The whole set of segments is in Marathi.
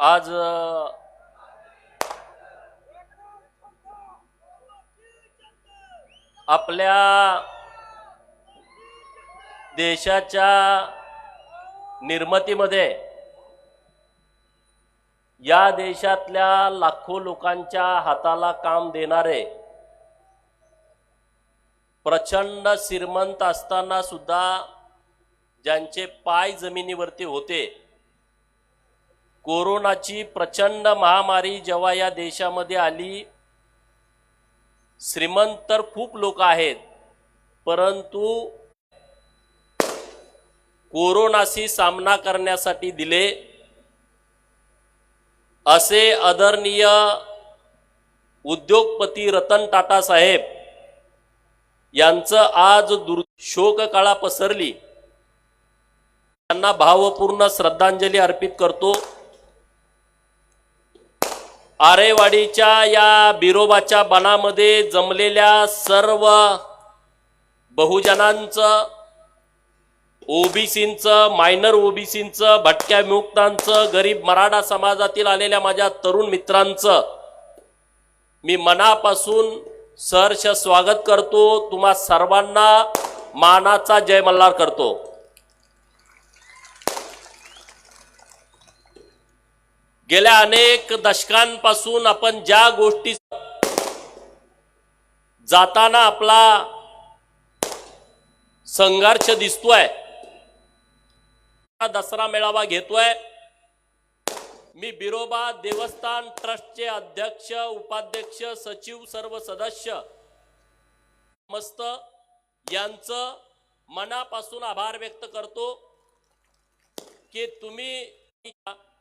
आज आपल्या देशाच्या निर्मितीमध्ये या देशातल्या लाखो लोकांच्या हाताला काम देणारे प्रचंड श्रीमंत असताना सुद्धा ज्यांचे पाय जमिनीवरती होते कोरोनाची प्रचंड महामारी जेव्हा या देशामध्ये आली श्रीमंत तर खूप लोक आहेत परंतु कोरोनाशी सामना करण्यासाठी दिले असे आदरणीय उद्योगपती रतन टाटा साहेब यांचं आज दुर शोक काळा पसरली. त्यांना भावपूर्ण श्रद्धांजली अर्पित करतो. आरेवाडीच्या या बिरोबाच्या बनामध्ये जमलेल्या सर्व बहुजनांचं ओबीसींचं मायनर ओबीसींचं भटक्या विमुक्तांचं गरीब मराठा समाजातील आलेल्या माझ्या तरुण मित्रांचं मी मनापासून सहर्ष स्वागत करतो. तुम्हा सर्वांना मानाचा जय मल्हार करतो. गेल्या अनेक दशकांपासून आपण ज्या गोष्टी जाताना आपला संघर्ष दिसतोय दसरा मेळावा घेतोय. मी बिरोबा देवस्थान ट्रस्टचे अध्यक्ष उपाध्यक्ष सचिव सर्व सदस्य मस्त यांचं मनापासून आभार व्यक्त करतो की तुम्ही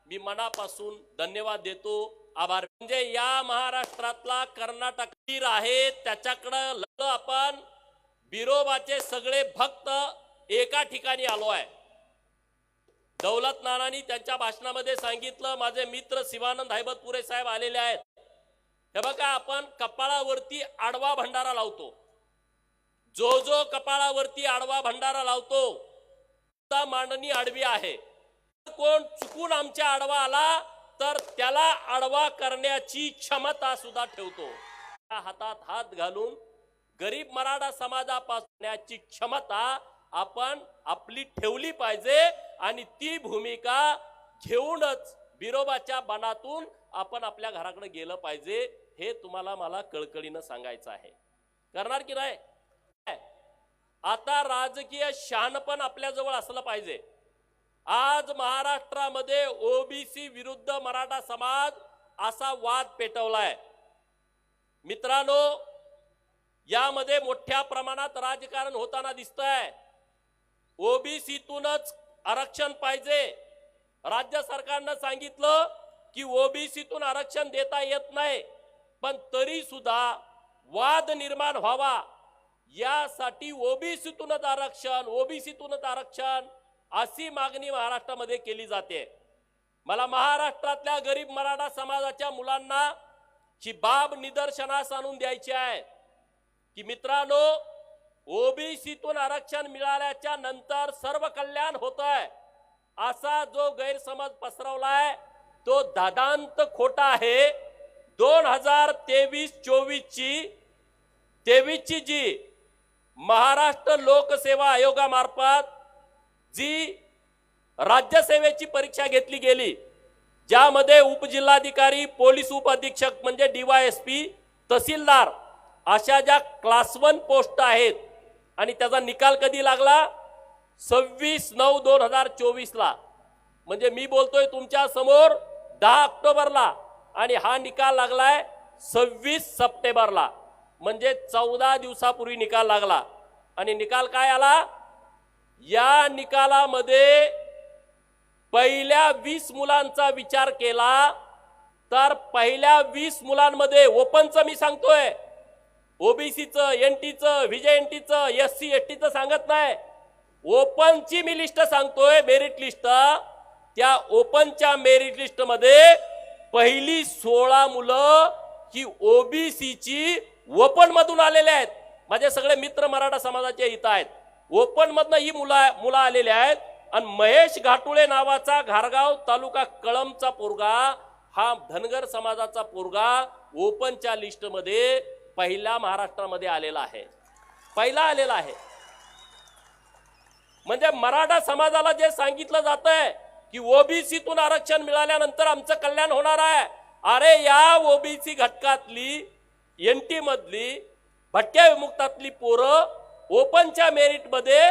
मी मनापासून धन्यवाद देतो. आभार. म्हणजे या महाराष्ट्रातला कर्नाटक वीर आहे त्याच्याकडं लढ आपण बिरोबाचे सगळे भक्त एका ठिकाणी आलो आहे दौलत नानानी त्यांच्या भाषणामध्ये सांगितलं माझे मित्र शिवानंद हैबतपुरे साहेब आलेले आहेत. हे बघा आपण कपाळावरती आडवा भंडारा लावतो. जो जो कपाळावरती आडवा भंडारा लावतो मांडणी आडवी आहे. कोण चुकून आमच्या आडवा आला तर त्याला आडवा करण्याची क्षमता सुद्धा ठेवतो. त्या हातात हात घालून गरीब मराठा समाजापासण्याची क्षमता आपण आपली ठेवली पाहिजे आणि ती भूमिका घेऊनच बिरोबाच्या बनातून आपण आपल्या घराकडे गेलं पाहिजे हे तुम्हाला मला कळकळीनं सांगायचं आहे. करणार की नाही? आता राजकीय शहाणपण आपल्या जवळ असलं पाहिजे. आज महाराष्ट्रामध्ये ओबीसी विरुद्ध मराठा समाज असा वाद पेटवलाय. मित्रांनो यामध्ये मोठ्या प्रमाणात राजकारण होताना दिसतंय. ओबीसीतूनच आरक्षण पाहिजे. राज्य सरकारनं सांगितलं की ओबीसीतून आरक्षण देता येत नाही पण तरी सुद्धा वाद निर्माण व्हावा. यासाठी ओबीसीतूनच आरक्षण ओबीसीतूनच आरक्षण. अशी मागणी महाराष्ट्रामध्ये केली जाते. मला महाराष्ट्रातल्या गरीब मराठा समाजाच्या मुलांना ची बाब निदर्शनास आणून द्यायची आहे. की मित्रांनो ओबीसीतून आरक्षण मिळाल्याच्या नंतर सर्व कल्याण होत आहे असा जो गैरसमज पसरवलाय तो दादांत खोटा आहे. दोन हजार तेवीस चोवीस ची तेवीस ची जी महाराष्ट्र लोकसेवा आयोगामार्फत जी राज्यसेवेची परीक्षा घेतली गेली ज्यामध्ये उपजिल्हाधिकारी पोलीस उपअधीक्षक म्हणजे डीवायएसपी तहसीलदार अशा ज्या क्लास वन पोस्ट आहेत आणि त्याचा निकाल कधी लागला? सव्वीस नऊ दोन हजार चोवीसला. म्हणजे मी बोलतोय तुमच्यासमोर दहा ऑक्टोबरला आणि हा निकाल लागलाय सव्वीस सप्टेंबरला. म्हणजे चौदा दिवसापूर्वी निकाल लागला. आणि निकाल काय आला? या निकालामध्ये पहिल्या वीस मुलांचा विचार केला तर पहिल्या वीस मुलांमध्ये ओपनचं मी सांगतोय. ओबीसीचं एन टीचं व्हिजे एन टीचं एस सी एस टीचं सांगत नाही. ओपनची मी लिस्ट सांगतोय मेरिट लिस्ट. त्या ओपनच्या मेरिट लिस्टमध्ये पहिली सोळा मुलं ही ओबीसीची ओपन मधून आलेले आहेत. माझे सगळे मित्र मराठा समाजाचे हित आहेत. ओपनमधनं ही मुलं मुलं आलेली आहेत. आणि महेश घाटुळे नावाचा घारगाव तालुका कळमचा पोरगा हा धनगर समाजाचा पोरगा ओपनच्या लिस्टमध्ये पहिला महाराष्ट्रामध्ये आलेला आहे. पहिला आलेला आहे. म्हणजे मराठा समाजाला जे सांगितलं जात आहे की ओबीसीतून आरक्षण मिळाल्यानंतर आमचं कल्याण होणार आहे. अरे या ओबीसी घटकातली एन टी मधली भटक्या विमुक्तातली पोरं ओपनच्या मेरिटमध्ये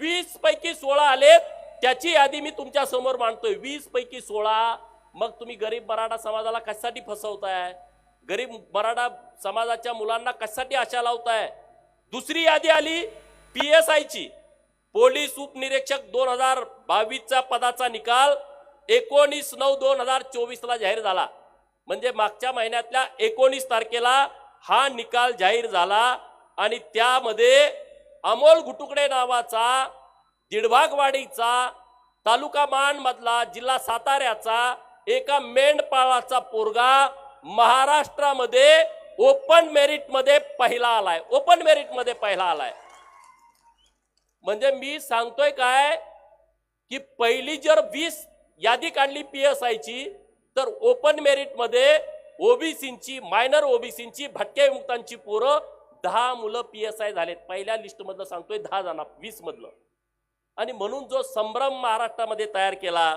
वीस पैकी सोळा आलेत त्याची यादी मी तुमच्यासमोर मांडतोय. वीस पैकी सोळा. मग तुम्ही गरीब मराठा समाजाला कशासाठी फसवताय? गरीब मराठा समाजाच्या मुलांना कशासाठी आशा लावताय? दुसरी यादी आली पी एस आयची. पोलीस उपनिरीक्षक दोन हजार बावीसचा पदाचा निकाल एकोणीस नऊ दोन हजार चोवीसला जाहीर झाला. म्हणजे मागच्या महिन्यातल्या एकोणीस तारखेला हा निकाल जाहीर झाला आणि त्यामध्ये अमोल घुटुकडे नावाचा दिडभागवाडीचा तालुका मानमधला जिल्हा साताऱ्याचा एका मेंढपाळाचा पोरगा महाराष्ट्रामध्ये ओपन मेरिटमध्ये पहिला आलाय. ओपन मेरिटमध्ये पहिला आलाय. म्हणजे मी सांगतोय काय की पहिली जर वीस यादी काढली पी एस आयची तर ओपन मेरिटमध्ये ओबीसींची मायनर ओबीसींची भटक्या विमुक्तांची पोरं दहा मुलं पी एस आय झालेत. पहिल्या लिस्टमधलं सांगतोय दहा जण वीसमधलं आणि म्हणून जो संभ्रम महाराष्ट्रामध्ये तयार केला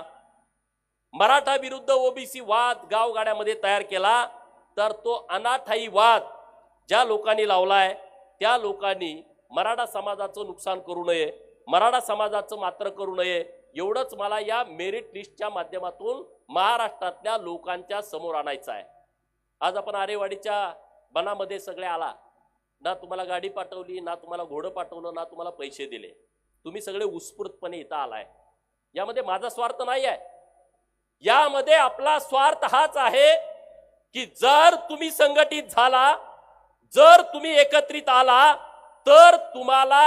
मराठा विरुद्ध ओबीसी वाद गावगाड्यामध्ये तयार केला तर तो अनाठाई वाद ज्या लोकांनी लावलाय त्या लोकांनी मराठा समाजाचं नुकसान करू नये मराठा समाजाचं मात्र करू नये एवढंच मला या मेरिट लिस्टच्या माध्यमातून महाराष्ट्रातल्या लोकांच्या समोर आणायचं आहे. आज आपण आरेवाडीच्या बनामध्ये सगळे आला. ना तुम्हाला गाडी पाठवली ना तुम्हाला घोडं पाठवलं ना तुम्हाला पैसे दिले. तुम्ही सगळे उत्स्फूर्तपणे इथं आलाय. यामध्ये माझा स्वार्थ नाही आहे. यामध्ये आपला स्वार्थ हाच आहे की जर तुम्ही संघटित झाला जर तुम्ही एकत्रित आला तर तुम्हाला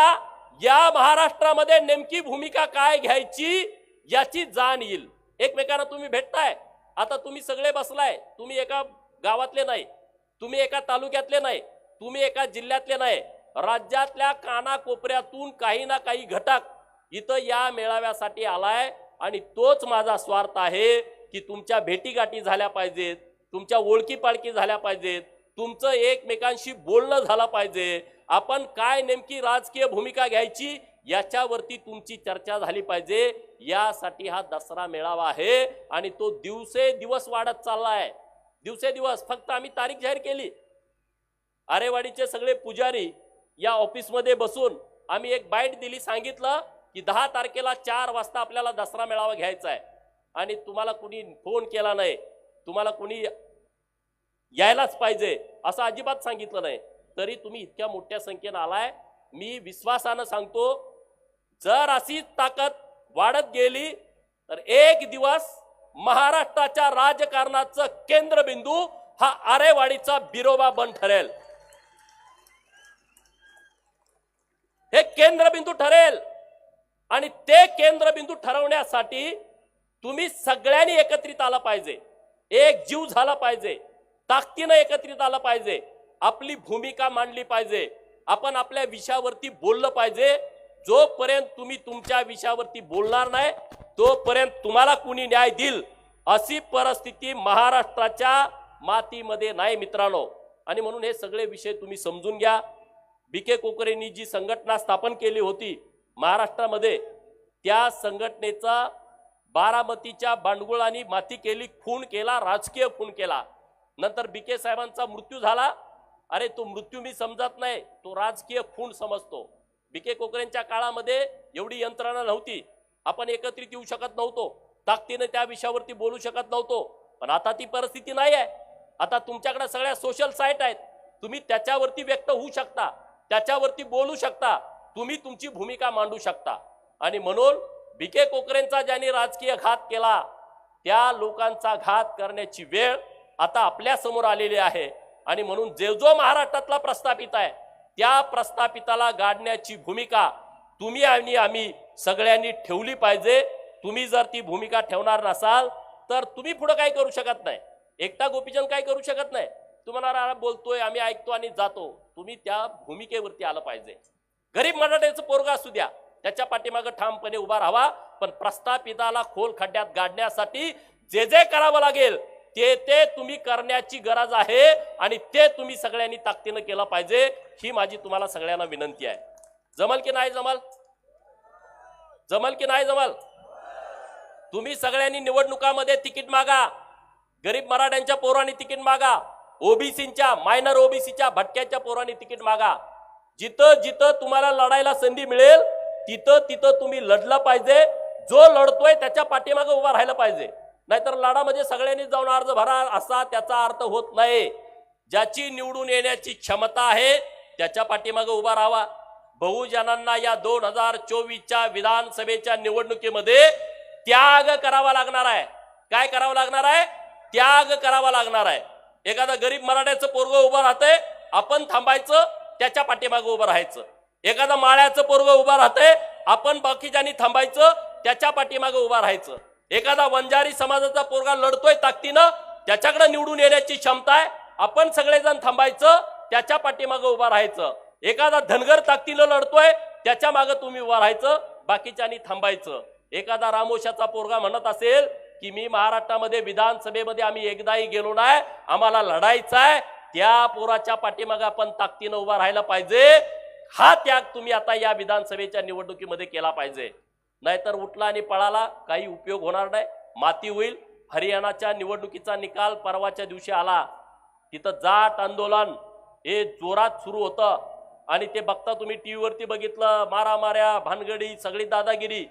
या महाराष्ट्रामध्ये नेमकी भूमिका काय घ्यायची याची जाण येईल. एकमेकांना तुम्ही भेटताय. आता तुम्ही सगळे बसलाय. तुम्ही एका गावातले नाही. तुम्ही एका तालुक्यातले नाही. तुम्ही एका जिल्ह्यातले नाही राज्यातल्या कानाकोपऱ्यातून काही ना काही घटक इथं या मेळाव्यासाठी आलाय आणि तोच माझा स्वार्थ आहे की तुमच्या भेटीगाठी झाल्या पाहिजेत तुमच्या ओळखी पाळखी झाल्या पाहिजेत तुमचं एकमेकांशी बोलणं झालं पाहिजे. आपण काय नेमकी राजकीय भूमिका घ्यायची याच्यावरती तुमची चर्चा झाली पाहिजे. यासाठी हा दसरा मेळावा आहे आणि तो दिवसे दिवस वाढत चाललाय. दिवसे दिवस फक्त आम्ही तारीख जाहीर केली. आरेवाडीचे सगळे पुजारी या ऑफिसमध्ये बसून आम्ही एक बाईट दिली सांगितलं की दहा तारखेला चार वाजता आपल्याला दसरा मेळावा घ्यायचा आहे. आणि तुम्हाला कुणी फोन केला नाही तुम्हाला कुणी यायलाच पाहिजे असं अजिबात सांगितलं नाही. तरी तुम्ही इतक्या मोठ्या संख्येनं आलाय. मी विश्वासानं सांगतो जर अशी ताकद वाढत गेली तर एक दिवस महाराष्ट्राच्या राजकारणाचं केंद्रबिंदू हा आरेवाडीचा बिरोबा बन ठरेल. हे केंद्रबिंदू ठरेल. आणि ते केंद्रबिंदू ठरवण्यासाठी तुम्ही सगळ्यांनी एकत्रित आला पाहिजे. एक जीव झाला पाहिजे. ताकदीनं एकत्रित आलं पाहिजे. आपली भूमिका मांडली पाहिजे. आपण आपल्या विषयावरती बोललं पाहिजे. जोपर्यंत तुम्ही तुमच्या विषयावरती बोलणार नाही तोपर्यंत तुम्हाला कुणी न्याय देईल अशी परिस्थिती महाराष्ट्राच्या मातीमध्ये नाही मित्रांनो. आणि म्हणून हे सगळे विषय तुम्ही समजून घ्या. बी के कोकरेंनी जी संघटना स्थापन केली होती महाराष्ट्रामध्ये त्या संघटनेचा बारामतीच्या बांडगुळांनी माती केली खून केला राजकीय खून केला. नंतर बी के साहेबांचा मृत्यू झाला. अरे तो मृत्यू मी समजत नाही तो राजकीय खून समजतो. बी के कोकरेंच्या काळामध्ये एवढी यंत्रणा नव्हती. आपण एकत्रित येऊ शकत नव्हतो. ताकदीने त्या विषयावरती बोलू शकत नव्हतो. पण आता ती परिस्थिती नाही आहे आता तुमच्याकडे सगळ्या सोशल साईट आहेत. तुम्ही त्याच्यावरती व्यक्त होऊ शकता. त्याच्यावरती बोलू शकता. तुम्ही तुमची भूमिका मांडू शकता. आणि म्हणून भिके कोकरेंचा ज्यांनी राजकीय घात केला त्या लोकांचा घात करण्याची वेळ आता आपल्यासमोर आलेली आहे. आणि म्हणून जे जो महाराष्ट्रातला प्रस्थापित आहे त्या प्रस्थापिताला गाडण्याची भूमिका तुम्ही आणि आम्ही सगळ्यांनी ठेवली पाहिजे. तुम्ही जर ती भूमिका ठेवणार नसाल तर तुम्ही पुढं काय करू शकत नाही. एकटा गोपीचंद काय करू शकत नाही. तुम्हाला बोलतोय आम्ही ऐकतो आणि जातो. तुम्ही त्या भूमिकेवरती आलं पाहिजे. गरीब मराठ्याचं पोरगा असू द्या त्याच्या पाठीमागं ठामपणे उभा राहावा पण प्रस्थापिताला खोल खड्ड्यात गाडण्यासाठी जे जे करावं लागेल ते ते तुम्ही करण्याची गरज आहे आणि ते तुम्ही सगळ्यांनी ताकदीनं केलं पाहिजे ही माझी तुम्हाला सगळ्यांना विनंती आहे. जमल की नाही जमल? जमल की नाही जमल? तुम्ही सगळ्यांनी निवडणुकामध्ये तिकीट मागा. गरीब मराठ्यांच्या पोरांनी तिकीट मागा. ओबीसीच्या मायनर ओबीसीच्या भटक्याच्या पोरांनी तिकीट मागा. जिथं जिथं तुम्हाला लढायला संधी मिळेल तिथं तिथं तुम्ही लढलं पाहिजे. जो लढतोय त्याच्या पाठीमागे उभा राहिला पाहिजे. नाहीतर लढा म्हणजे सगळ्यांनी जाऊन अर्ज भरा असा त्याचा अर्थ होत नाही. ज्याची निवडून येण्याची क्षमता आहे त्याच्या पाठीमागे उभा राहावा. बहुजनांना या दोन हजार चोवीसच्या विधानसभेच्या निवडणुकीमध्ये त्याग करावा लागणार आहे. काय करावं लागणार आहे? त्याग करावा लागणार आहे. एखादा गरीब मराठ्याचं पोरग उभं राहतंय आपण थांबायचं त्याच्या पाठीमागं उभं राहायचं. एखादा माळ्याचं पोरग उभं राहतंय आपण बाकीच्यांनी थांबायचं त्याच्या पाठीमागं उभं राहायचं. एखादा वंजारी समाजाचा पोरगा लढतोय ताकदीनं त्याच्याकडे निवडून येण्याची क्षमता आहे आपण सगळेजण थांबायचं त्याच्या पाठीमागं उभं राहायचं. एखादा धनगर ताकदीनं लढतोय त्याच्या मागं तुम्ही उभं राहायचं बाकीच्यांनी थांबायचं. एखादा रामोशाचा पोरगा म्हणत असेल की मी महाराष्ट्रामध्ये विधानसभेमध्ये आम्ही एकदाही गेलो नाही. आम्हाला लढायचं आहे. त्या पोराच्या पाठीमागे आपण ताकदीनं उभा राहायला पाहिजे. हा त्याग तुम्ही आता या विधानसभेच्या निवडणुकीमध्ये केला पाहिजे. नाहीतर उठला आणि पळाला काही उपयोग होणार नाही. माती होईल. हरियाणाच्या निवडणुकीचा निकाल परवाच्या दिवशी आला. तिथं जाट आंदोलन. हे जोरात सुरू होतं. आणि ते बघता तुम्ही टी व्हीवरती बघितलं मारामाऱ्या भानगडी सगळी दादागिरी.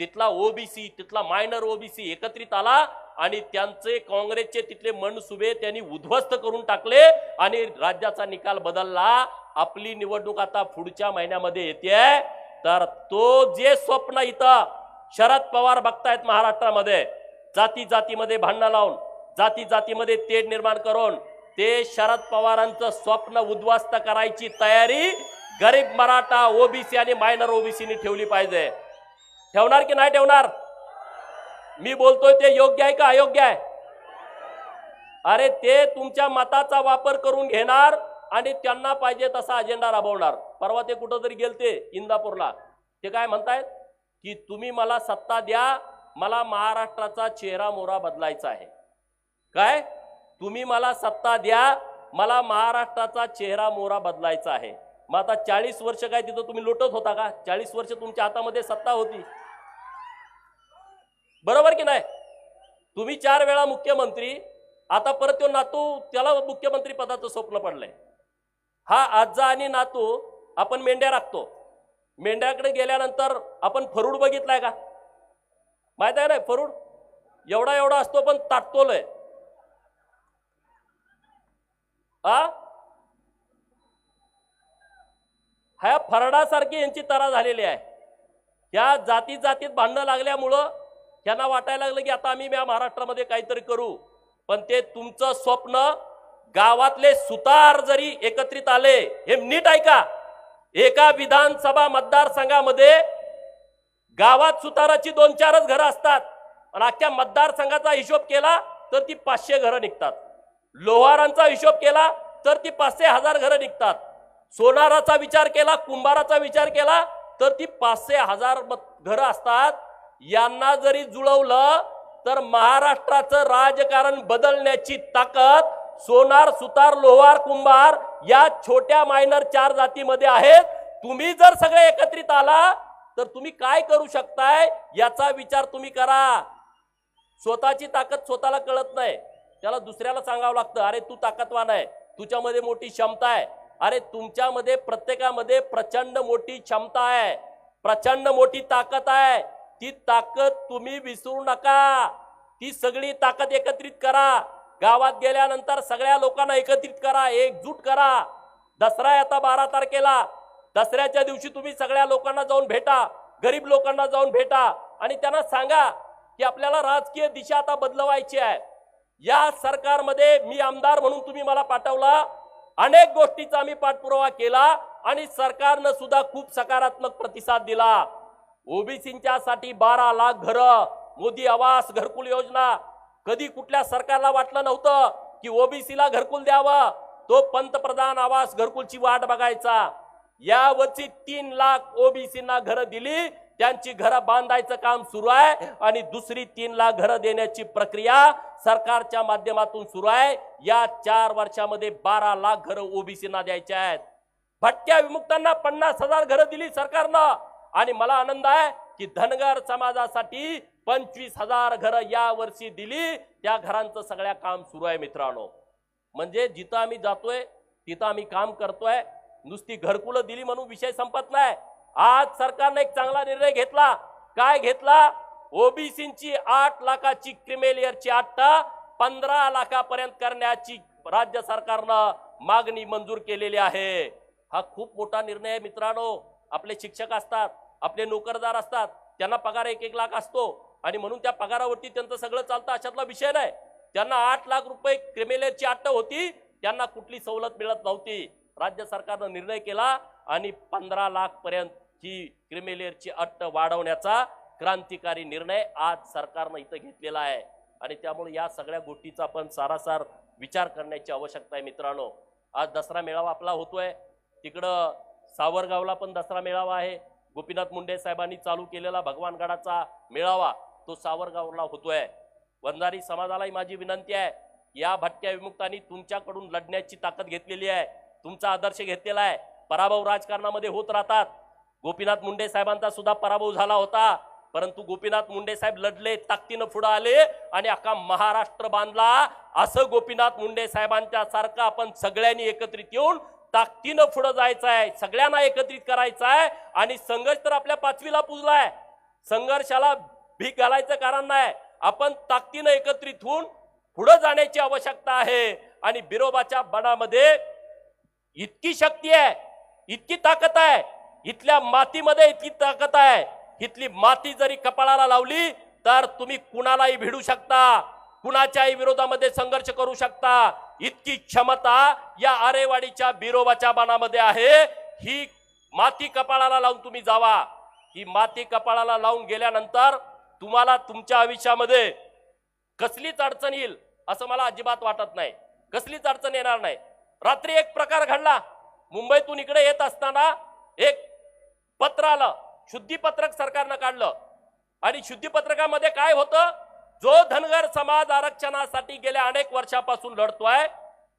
तिथला ओबीसी तिथला मायनर ओबीसी एकत्रित आला आणि त्यांचे काँग्रेसचे तिथले मनसुबे त्यांनी उद्ध्वस्त करून टाकले आणि राज्याचा निकाल बदलला. आपली निवडणूक आता पुढच्या महिन्यामध्ये येते. तर तो जे स्वप्न इथं शरद पवार बघतायत महाराष्ट्रामध्ये जाती जातीमध्ये भांडणं लावून जाती जातीमध्ये तेढ निर्माण करून ते शरद पवारांचं स्वप्न उद्ध्वस्त करायची तयारी गरीब मराठा ओबीसी आणि मायनर ओबीसीनी ठेवली पाहिजे. ठेवणार की नाही ठेवणार? मी बोलतोय ते योग्य आहे का अयोग्य आहे? अरे ते तुमच्या मताचा वापर करून घेणार आणि त्यांना पाहिजे तसा अजेंडा राबवणार. परवा ते कुठं तरी गेलते इंदापूरला. ते काय म्हणतायत? की तुम्ही मला सत्ता द्या मला महाराष्ट्राचा चेहरा मोरा बदलायचा आहे. काय? तुम्ही मला सत्ता द्या मला महाराष्ट्राचा चेहरा मोरा बदलायचा आहे. मग आता चाळीस वर्ष काय तिथं तुम्ही लुटत होता का? चाळीस वर्ष तुमच्या हातामध्ये सत्ता होती. बरोबर की नाही? तुम्ही चार वेळा मुख्यमंत्री आता परत तो नातू त्याला मुख्यमंत्री पदाचं स्वप्न पडलंय. हा आजा आणि नातू आपण मेंढ्या राखतो. मेंढ्याकडे गेल्यानंतर आपण फरूड बघितलाय का? माहीत आहे ना फरूड एवढा एवढा असतो पण ताटतोलय. आ? ह्या फरडासारखी यांची तरा झालेली आहे. ह्या जाती जातीत भांडणं लागल्यामुळं ह्यांना वाटायला लागलं की आता आम्ही या महाराष्ट्रामध्ये काहीतरी करू. पण ते तुमचं स्वप्न गावातले सुतार जरी एकत्रित आले हे नीट ऐका. एका विधानसभा मतदारसंघामध्ये गावात सुताराची दोन चारच घरं असतात. आणि अख्ख्या मतदारसंघाचा हिशोब केला तर ती पाचशे घरं निघतात. लोहारांचा हिशोब केला तर ती पाचशे हजार घरं निघतात. सोनाराचा विचार केला कुंभाराचा विचार केला तर ती पाचशे हजार मत- घरं असतात. यांना जरी जुळवलं तर महाराष्ट्राचं राजकारण बदलण्याची ताकद सोनार सुतार लोहार कुंभार या छोट्या मायनर चार जातीमध्ये आहेत. तुम्ही जर सगळे एकत्रित आला तर तुम्ही काय करू शकताय याचा विचार तुम्ही करा. स्वतःची ताकद स्वतःला कळत नाही. त्याला दुसऱ्याला सांगावं लागतं अरे तू ताकदवान आहे. तुझ्यामध्ये मोठी क्षमता आहे. अरे तुमच्यामध्ये प्रत्येकामध्ये प्रचंड मोठी क्षमता आहे. प्रचंड मोठी ताकद आहे. ती ताकद तुम्ही विसरू नका. ती सगळी ताकद एकत्रित करा. गावात गेल्यानंतर सगळ्या लोकांना एकत्रित करा एकजूट करा. दसरा आता बारा तारखेला. दसऱ्याच्या दिवशी तुम्ही सगळ्या लोकांना जाऊन भेटा गरीब लोकांना जाऊन भेटा आणि त्यांना सांगा की आपल्याला राजकीय दिशा आता बदलवायची आहे. या सरकारमध्ये मी आमदार म्हणून तुम्ही मला पाठवला. अनेक गोष्टीचा आम्ही पाठपुरावा केला आणि सरकारनं सुद्धा खूप सकारात्मक प्रतिसाद दिला. ओबीसींच्या साठी बारा लाख घरं. मोदी आवास घरकुल योजना. कधी कुठल्या सरकारला वाटलं नव्हतं की ओबीसीला घरकुल द्यावं? तो पंतप्रधान आवास घरकुलची वाट बघायचा. यावरची तीन लाख ओबीसींना घरं दिली. त्यांची घरं बांधायचं काम सुरू आहे आणि दुसरी तीन लाख घरं देण्याची प्रक्रिया सरकारच्या माध्यमातून सुरू आहे. या चार वर्षामध्ये बारा लाख घरं ओबीसींना द्यायच्या आहेत. भटक्या विमुक्तांना पन्नास हजार घरं दिली सरकारनं. आणि मला आनंद आहे की धनगर समाजासाठी पंचवीस हजार घरं या वर्षी दिली. त्या घरांचं सगळ्या काम सुरू आहे मित्रांनो. म्हणजे जिथं आम्ही जातोय तिथं आम्ही काम करतोय. नुसती घरकुलं दिली म्हणून विषय संपत नाही. आज सरकारने एक चांगला निर्णय घेतला. काय घेतला? ओबीसीची आठ लाखाची क्रिमेलियरची आत्ता पंधरा लाखापर्यंत करण्याची राज्य सरकारनं मागणी मंजूर केलेली आहे. हा खूप मोठा निर्णय आहे मित्रांनो. आपले शिक्षक असतात. आपले नोकरदार असतात त्यांना पगार एक एक लाख असतो आणि म्हणून त्या पगारावरती त्यांचं सगळं चालतं अशातला विषय नाही. त्यांना आठ लाख रुपये क्रिमिलेरची अट्ट होती त्यांना कुठली सवलत मिळत नव्हती. राज्य सरकारनं निर्णय केला आणि पंधरा लाख पर्यंत ही क्रिमिलेअरची अट्ट वाढवण्याचा क्रांतिकारी निर्णय आज सरकारनं इथं घेतलेला आहे. आणि त्यामुळे या सगळ्या गोष्टीचा आपण सारासार विचार करण्याची आवश्यकता आहे मित्रांनो. आज दसरा मेळावा आपला होतोय. तिकडं सावरगावला पण दसरा मेळावा आहे. गोपीनाथ मुंडे साहेबांनी चालू केलेला भगवानगडाचा मेळावा तो सावरगावला होतोय. वंजारी समाजालाही माझी विनंती आहे या भटक्या विमुक्तांनी तुमच्याकडून लढण्याची ताकद घेतलेली आहे. तुमचा आदर्श घेतलेला आहे. पराभव राजकारणामध्ये होत राहतात. गोपीनाथ मुंडे साहेबांचा सुद्धा पराभव झाला होता. परंतु गोपीनाथ मुंडे साहेब लढले ताकदीनं पुढे आले आणि अख्खा महाराष्ट्र बांधला. असं गोपीनाथ मुंडे साहेबांच्या सारखं आपण सगळ्यांनी एकत्रित येऊन ताकदीनं पुढं जायचं आहे सगळ्यांना एकत्रित करायचं आहे आणि संघर्ष तर आपल्या पाचवीला पुजलाय. संघर्षाला भीक घालायचं कारण नाही. आपण ताकदीनं एकत्रित होऊन पुढं जाण्याची आवश्यकता आहे. आणि बिरोबाच्या बणामध्ये इतकी शक्ती आहे. इतकी ताकद आहे. इथल्या मातीमध्ये इतकी ताकद आहे. इथली माती जरी कपाळाला लावली तर तुम्ही कुणालाही भिडू शकता. कुणाच्याही विरोधामध्ये संघर्ष करू शकता. इतकी क्षमता या आरेवाडीच्या बिरोबाच्या बाणामध्ये आहे. ही माती कपाळाला लावून तुम्ही जावा. ही माती कपाळाला लावून गेल्यानंतर तुम्हाला तुमच्या आयुष्यामध्ये कसलीच अडचण येईल असं मला अजिबात वाटत नाही. कसलीच अडचण येणार नाही. रात्री एक प्रकार घडला. मुंबईतून इकडे येत असताना एक पत्र आलं. शुद्धीपत्रक सरकारनं काढलं. आणि शुद्धीपत्रकामध्ये काय होतं? जो धनगर समाज आरक्षणासाठी गेल्या अनेक वर्षापासून लढतोय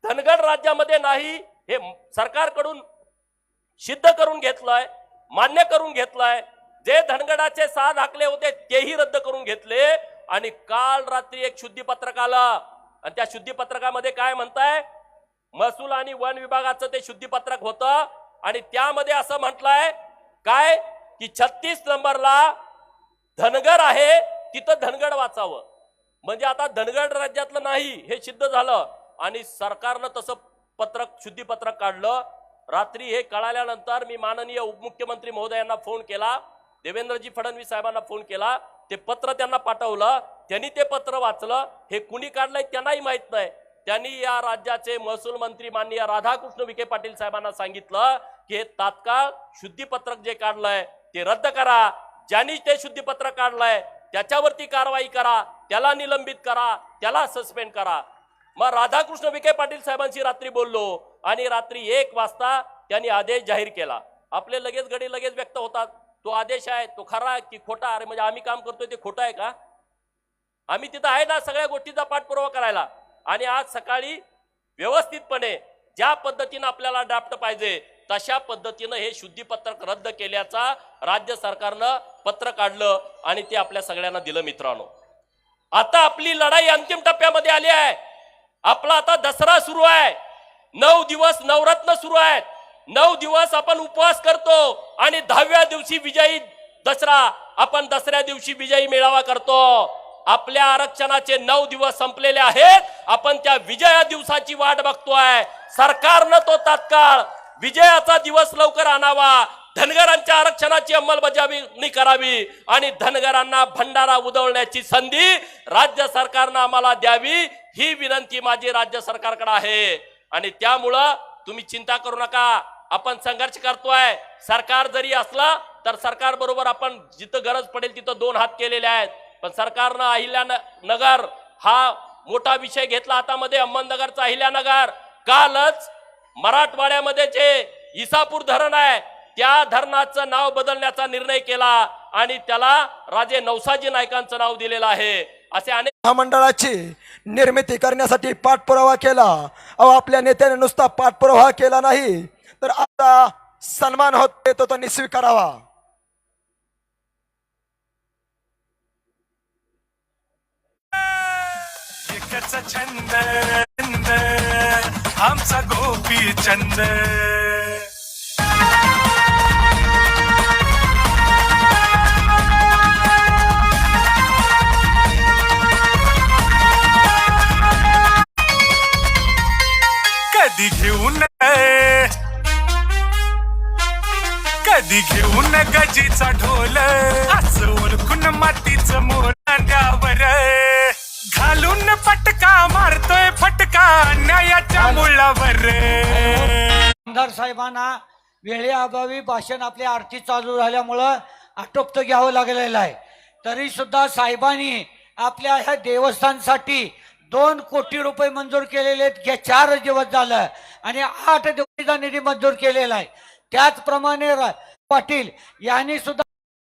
धनगर राज्यामध्ये नाही हे सरकारकडून सिद्ध करून घेतलंय मान्य करून घेतलंय. जे धनगडाचे साध हाकले होते तेही रद्द करून घेतले. आणि काल रात्री एक शुद्धीपत्रक आलं. आणि त्या शुद्धीपत्रकामध्ये काय म्हणताय? महसूल आणि वन विभागाचं ते शुद्धीपत्रक होतं. आणि त्यामध्ये असं म्हटलंय काय? की छत्तीस नंबरला धनगर आहे तिथं धनगड वाचावं. म्हणजे आता धनगड राज्यातलं नाही हे सिद्ध झालं. आणि सरकारनं तसं पत्रक शुद्धीपत्रक काढलं. रात्री हे कळाल्यानंतर मी माननीय उपमुख्यमंत्री महोदयांना फोन केला. देवेंद्रजी फडणवीस साहेबांना फोन केला. ते पत्र त्यांना पाठवलं. त्यांनी ते पत्र वाचलं. हे कुणी काढलंय त्यांनाही माहीत नाही. त्यांनी या राज्याचे महसूल मंत्री माननीय राधाकृष्ण विखे पाटील साहेबांना सांगितलं की हे तात्काळ शुद्धीपत्रक जे काढलंय ते रद्द करा. ज्यांनी ते शुद्धीपत्रक काढलंय त्याच्यावरती कारवाई करा त्याला निलंबित करा त्याला सस्पेंड करा. मग राधाकृष्ण विखे पाटील साहेबांशी रात्री बोललो आणि रात्री एक वाजता त्यांनी आदेश जाहीर केला. आपले लगेच घडी लगेच व्यक्त होतात. तो आदेश आहे तो खरा की खोटा? अरे म्हणजे आम्ही काम करतोय ते खोटं आहे का? आम्ही तिथं आहे ना सगळ्या गोष्टीचा पाठपुरावा करायला. आणि आज सकाळी व्यवस्थितपणे ज्या पद्धतीनं आपल्याला ड्राफ्ट पाहिजे तशा पद्धतीनं हे शुद्धीपत्रक रद्द केल्याचा राज्य सरकारनं पत्र काढलं आणि ते आपल्या सगळ्यांना दिलं मित्रांनो. आता आपली लढाई अंतिम टप्प्यामध्ये आली आहे. आपला आता दसरा सुरू आहे. नऊ दिवस नवरत्न सुरू आहेत. नऊ दिवस आपण उपवास करतो आणि दहाव्या दिवशी विजयी दसरा आपण दसऱ्या दिवशी विजयी मेळावा करतो. आपल्या आरक्षणाचे नऊ दिवस संपलेले आहेत. आपण त्या विजया दिवसाची वाट बघतोय. सरकारनं तो तात्काळ विजयाचा दिवस लवकर आणावा. धनगरांच्या आरक्षणाची अंमलबजावणी करावी आणि धनगरांना भंडारा उधळण्याची संधी राज्य सरकारनं आम्हाला द्यावी ही विनंती माझी राज्य सरकारकडे आहे. आणि त्यामुळं तुम्ही चिंता करू नका. आपण संघर्ष करतोय. सरकार जरी असलं तर सरकार बरोबर आपण जिथं गरज पडेल तिथं दोन हात केलेले आहेत. पण सरकारनं अहिल्यानगर हा मोठा विषय घेतला हातामध्ये अहमदनगरचा अहिल्यानगर. कालच मराठवाड्यामध्ये जे इसापूर धरण आहे त्या धरणाचं नाव बदलण्याचा निर्णय केला आणि त्याला राजे नवसाजी नायकांचं नाव दिलेलं आहे. असे अनेक महामंडळाची निर्मिती करण्यासाठी पाठपुरावा केला. अहो आपल्या नेत्याने नुसता पाठपुरावा केला नाही तर आता सन्मान होत तो त्यांनी स्वीकारावा. एकच छंद छंद आमचा गोपी चंद. कधी घेऊन कधी घेऊन गजीचा ढोल. असं ओळखून मातीचं मोल अंगावर घालून पटका मारतोय फटका न्यायाच्या मुळावर. आमदार साहेबांना वेळेअभावी भाषण आपल्या आरती चालू झाल्यामुळं आटोपतं घ्यावं लागलेलं आहे. तरी सुद्धा साहेबांनी आपल्या ह्या देवस्थानसाठी दोन कोटी रुपये मंजूर केलेले आहेत. गे- चार दिवस झालं आणि आठ दिवसाचा निधी मंजूर केलेला आहे. त्याचप्रमाणे पाटील यांनी सुद्धा